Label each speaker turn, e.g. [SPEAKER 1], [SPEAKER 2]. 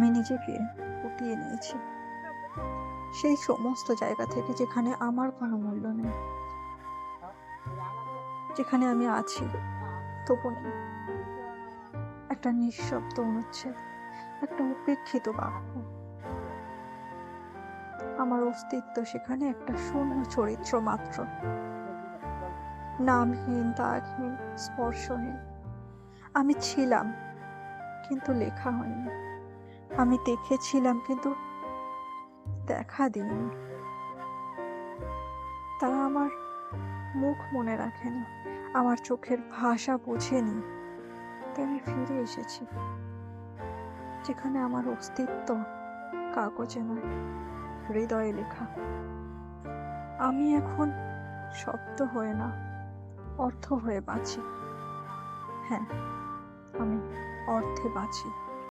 [SPEAKER 1] আমি নিজেকে ফুটিয়ে নিয়েছি। সেই সমস্ত জায়গা থেকে যেখানে আমার কোনো মূল্য নেই, যেখানে আমি আছি, তবু নেই। একটা নিঃশব্দ অনুচ্ছেদ, একটা উপেক্ষিত বাক্য। আমার অস্তিত্ব সেখানে একটা শূন্য চরিত্র মাত্র। নামহীন, দাগহীন, স্পর্শহীন। আমি ছিলাম, কিন্তু লেখা হয়নি। আমি দেখেছিলাম, কিন্তু দেখা দিইনি। তারা আমার মুখ মনে রাখেনি আমার চোখের ভাষা বোঝেনি তাই আমি ফিরে এসেছি, যেখানে আমার অস্তিত্ব কাগজে নয়, হৃদয়ে লেখা। আমি এখন শব্দ হয়ে না, অর্থ হয়ে বাঁচি। হ্যাঁ আমি অর্থে বাঁচি।